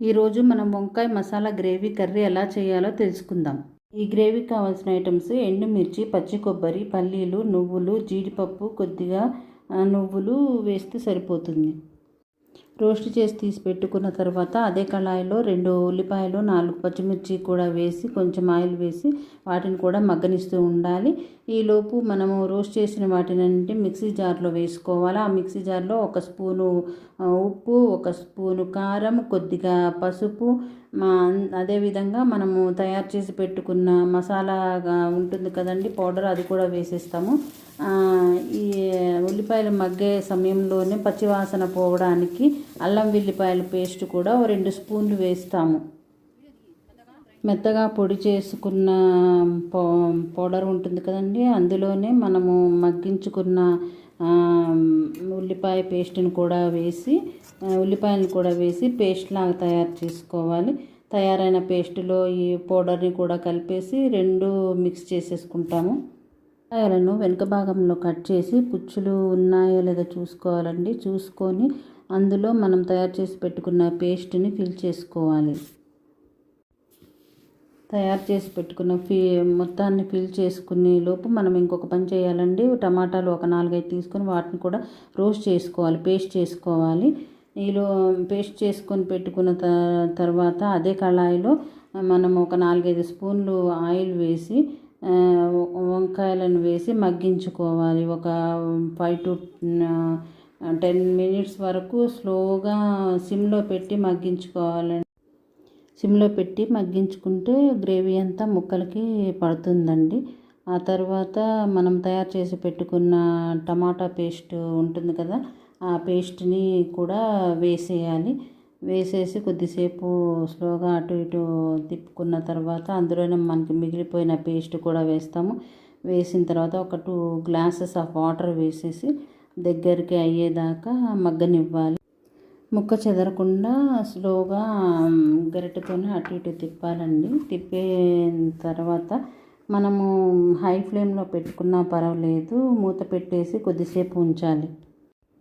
ఈరోజు మనం వంకాయ మసాలా గ్రేవీ కర్రీ ఎలా చేయాలో తెలుసుకుందాం. ఈ గ్రేవీకి కావాల్సిన ఐటమ్స్ ఎండుమిర్చి పచ్చి కొబ్బరి పల్లీలు నువ్వులు జీడిపప్పు కొద్దిగా నువ్వులు వేస్తే సరిపోతుంది. రోస్ట్ చేసి తీసి పెట్టుకున్న తర్వాత అదే కళాయిలో రెండు ఉల్లిపాయలు నాలుగు పచ్చిమిర్చి కూడా వేసి కొంచెం ఆయిల్ వేసి వాటిని కూడా మగ్గనిస్తూ ఉండాలి. ఈలోపు మనము రోస్ట్ చేసిన వాటినంటే మిక్సీ జార్లో వేసుకోవాలి? ఆ మిక్సీ జార్లో ఒక స్పూను ఉప్పు ఒక స్పూను కారం కొద్దిగా పసుపు అదేవిధంగా మనము తయారు చేసి పెట్టుకున్న మసాలా ఉంటుంది కదండి పౌడర్ అది కూడా వేసేస్తాము. ఈ ఉల్లిపాయలు మగ్గే సమయంలోనే పచ్చివాసన పోవడానికి అల్లం వెల్లిపాయల పేస్ట్ కూడా ఓ రెండు స్పూన్లు వేస్తాము. మెత్తగా పొడి చేసుకున్న పౌ పౌడర్ ఉంటుంది కదండి అందులోనే మనము మగ్గించుకున్న ఉల్లిపాయ పేస్ట్ని కూడా వేసి ఉల్లిపాయలను కూడా వేసి పేస్ట్ లాగా తయారు చేసుకోవాలి. తయారైన పేస్టులో ఈ పౌడర్ని కూడా కలిపేసి రెండు మిక్స్ చేసేసుకుంటాము. కాయలను వెనుక భాగంలో కట్ చేసి పుచ్చులు ఉన్నాయో లేదో చూసుకోవాలండి. చూసుకొని అందులో మనం తయారు చేసి పెట్టుకున్న పేస్ట్ని ఫిల్ చేసుకోవాలి. తయారు చేసి పెట్టుకున్న ఫీ మొత్తాన్ని ఫిల్ చేసుకునే లోపు మనం ఇంకొక పని చేయాలండి. టమాటాలు ఒక నాలుగైదు తీసుకొని వాటిని కూడా రోస్ట్ చేసుకోవాలి పేస్ట్ చేసుకోవాలి. ఈలో పేస్ట్ చేసుకొని పెట్టుకున్న తర్వాత అదే కళాయిలో మనం ఒక నాలుగైదు స్పూన్లు ఆయిల్ వేసి వంకాయలను వేసి మగ్గించుకోవాలి. ఒక ఫైవ్ టు టెన్ మినిట్స్ వరకు స్లోగా సిమ్లో పెట్టి మగ్గించుకోవాలండి. సిమ్లో పెట్టి మగ్గించుకుంటే గ్రేవీ అంతా ముక్కలకి పడుతుందండి. ఆ తర్వాత మనం తయారు చేసి పెట్టుకున్న టమాటా పేస్ట్ ఉంటుంది కదా ఆ పేస్ట్ని కూడా వేసేయాలి. వేసేసి కొద్దిసేపు స్లోగా అటు ఇటు తిప్పుకున్న తర్వాత అందులోనే మనకి మిగిలిపోయిన పేస్ట్ కూడా వేస్తాము. వేసిన తర్వాత ఒక టూ గ్లాసెస్ ఆఫ్ వాటర్ వేసేసి దగ్గరికి అయ్యేదాకా మగ్గనివ్వాలి. ముక్క చెదరకుండా స్లోగా గరిటెతోనే అటు ఇటు తిప్పాలండి. తిప్పిన తర్వాత మనము హై ఫ్లేమ్లో పెట్టుకున్నా పర్వాలేదు. మూత పెట్టేసి కొద్దిసేపు ఉంచాలి.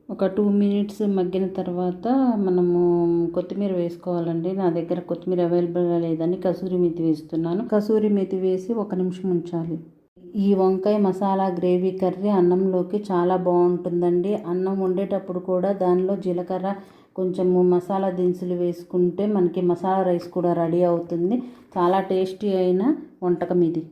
ఒక టూ మినిట్స్ మగ్గిన తర్వాత మనము కొత్తిమీర వేసుకోవాలండి. నా దగ్గర కొత్తిమీర అవైలబుల్గా లేదని కసూరి మెతి వేస్తున్నాను. కసూరి మెతి వేసి ఒక నిమిషం ఉంచాలి. ఈ వంకాయ మసాలా గ్రేవీ కర్రీ అన్నంలోకి చాలా బాగుంటుందండి. అన్నం వండేటప్పుడు కూడా దానిలో జీలకర్ర కొంచెము మసాలా దినుసులు వేసుకుంటే మనకి మసాలా రైస్ కూడా రెడీ అవుతుంది. చాలా టేస్టీ అయిన వంటకం ఇది.